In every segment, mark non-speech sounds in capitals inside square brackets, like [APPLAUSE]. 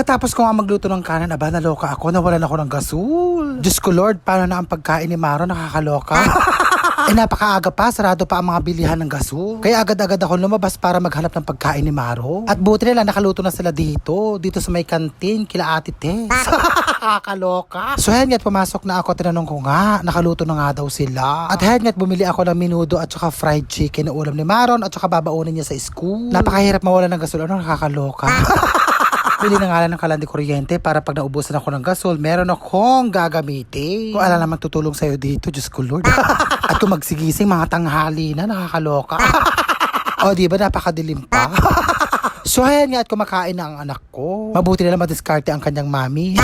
Pagkatapos ko nga magluto ng kanin, aba naloka ako, nawalan ako ng gasol. Diyos ko Lord, paano na ang pagkain ni Maro, nakakaloka. [LAUGHS] Eh napakaaga pa, sarado pa ang mga bilihan ng gasol. Kaya agad-agad ako lumabas para maghanap ng pagkain ni Maro. At buti nila nakaluto na sila dito, dito sa may kantin, kila Ate Tess. [LAUGHS] Nakakaloka. So hen nga't pumasok na ako, tinanong ko nga, nakaluto na nga daw sila. At hen nga't bumili ako ng minudo at saka fried chicken na ulam ni Maron at saka babaunin niya sa school. Napakahirap mawala ng gasol, ano nakakaloka. [LAUGHS] Bili na nga lang ng kalandi kuryente para pag naubusan ako ng gasol, meron akong gagamitin. Kung ala naman tutulong sa'yo dito, Diyos ko Lord. [LAUGHS] At kung magsigising, mga tanghali na, nakakaloka. [LAUGHS] o, di ba napakadilim pa? [LAUGHS] so, ayan nga at kumakain na ang anak ko. Mabuti na lang madiskarte ang kanyang mami.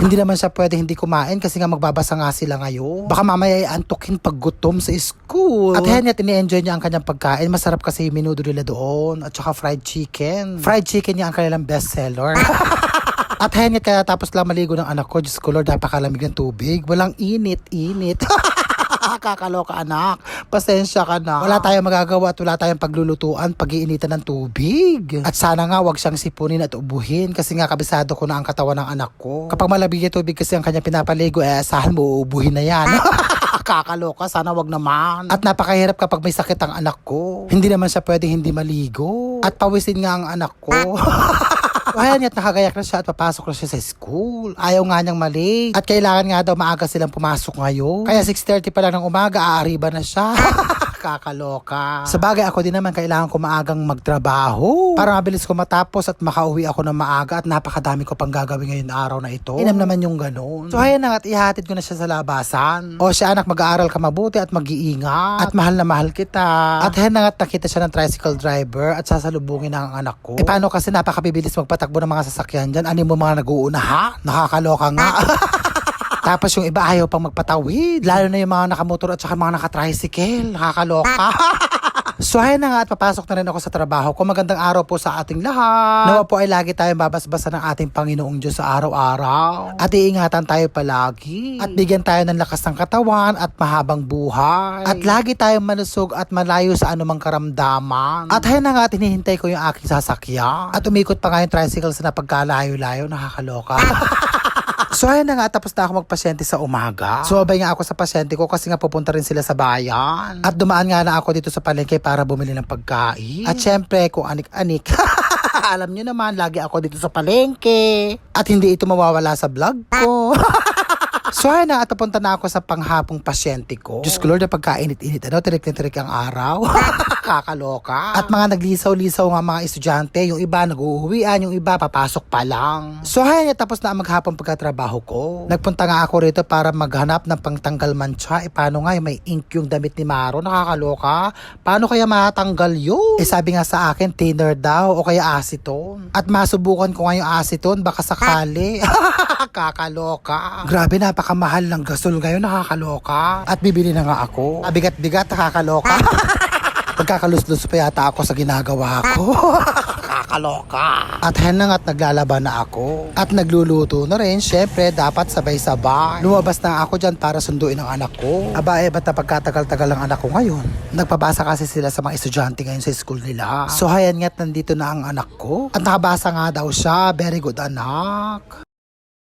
Hindi naman siya pwede hindi kumain kasi nga magbabasa nga sila ngayon. Baka mamaya ay antukin pag gutom sa school. At hen nga ini-enjoy niya ang kanyang pagkain. Masarap kasi yung minudo nila doon. At saka fried chicken. Fried chicken niya ang kanilang bestseller. [LAUGHS] At hen nga kaya tapos lang maligo ng anak ko. Diyos ko Lord, napakalamig ng tubig. Walang init, init. [LAUGHS] Kakaloka anak. Pasensya ka na. Wala tayong magagawa at wala tayong paglulutuan pag-iinitan ng tubig. At sana nga wag siyang sipunin at ubuhin kasi nga kabisado ko na ang katawan ng anak ko. Kapag malabig yung tubig kasi ang kanya pinapaligo, eh asahan mo uubuhin na yan. [LAUGHS] Kakaloka, sana wag naman. At napakahirap kapag may sakit ang anak ko. Hindi naman siya pwede hindi maligo. At pawisin nga ang anak ko. [LAUGHS] Ayan at nakagayak na siya at papasok na siya sa school. Ayaw nga niyang mali. At kailangan nga daw maaga silang pumasok ngayon. Kaya 6.30 pa lang ng umaga, aariba na siya. [LAUGHS] Kakaloka. Sa bagay ako din naman kailangan ko maagang magtrabaho. Para mabilis ko matapos at makauwi ako ng maaga at napakadami ko pang gagawin ngayon araw na ito. Inam naman yung ganun. So ayan na at ihatid ko na siya sa labasan. O siya anak mag-aaral ka mabuti at mag-iingat. At mahal na mahal kita. At ayan na at nakita siya ng tricycle driver at sasalubungin na ang anak ko. E paano kasi napakabibilis magpatakbo ng mga sasakyan dyan? Ano mo mga nag-uuna ha? Nakakaloka nga. [LAUGHS] Tapos yung iba ayaw pang magpatawid. Lalo na yung mga nakamotor at saka mga nakatricycle. Nakakaloka. [LAUGHS] so ayun na nga at papasok na rin ako sa trabaho ko. Magandang araw po sa ating lahat. Nawa po ay lagi tayong babasbasa ng ating Panginoong Diyos sa araw-araw. At iingatan tayo palagi. At bigyan tayo ng lakas ng katawan at mahabang buhay. At lagi tayong malusog at malayo sa anumang karamdaman. At ayun na nga at hinihintay ko yung aking sasakyan. At umikot pa nga yung tricycle sa napagkalayo-layo. Nakakaloka. [LAUGHS] So ayun na nga, tapos na ako magpasyente sa umaga. Sumabay nga ako sa pasyente ko kasi nga pupunta rin sila sa bayan. At dumaan nga na ako dito sa palengke para bumili ng pagkain. At syempre, kung anik-anik, [LAUGHS] alam nyo naman, lagi ako dito sa palengke. At hindi ito mawawala sa vlog ko. [LAUGHS] So ayun na, at papunta na ako sa panghapong pasyente ko. Diyos ko Lord, na pagkainit-init, ano, tirik na tirik ang araw. [LAUGHS] Kakaloka. At mga naglisaw-lisaw nga mga estudyante, yung iba nag-uuwian, yung iba papasok pa lang. So ayun na, tapos na ang maghapong pagkatrabaho ko. Nagpunta nga ako rito para maghanap ng pangtanggal mancha. E paano nga, may ink yung damit ni Maro, nakakaloka. Paano kaya matanggal yun? Eh sabi nga sa akin, thinner daw o kaya acetone. At masubukan ko nga yung acetone, baka sakali. [LAUGHS] Kakaloka. Grabe, napakamahal ng gasol ngayon, nakakaloka. At bibili na nga ako. Bigat-bigat, nakakaloka. [LAUGHS] Pagkakaluslus pa yata ako sa ginagawa ko. [LAUGHS] Kakaloka. At hen na nga't naglalaban na ako. At nagluluto na rin, syempre, dapat sabay-sabay. Lumabas na ako dyan para sunduin ang anak ko. Aba, eh, ba't napagkatagal-tagal ang anak ko ngayon? Nagpabasa kasi sila sa mga estudyante ngayon sa school nila. So, hayan nga't nandito na ang anak ko. At nakabasa nga daw siya. Very good, anak.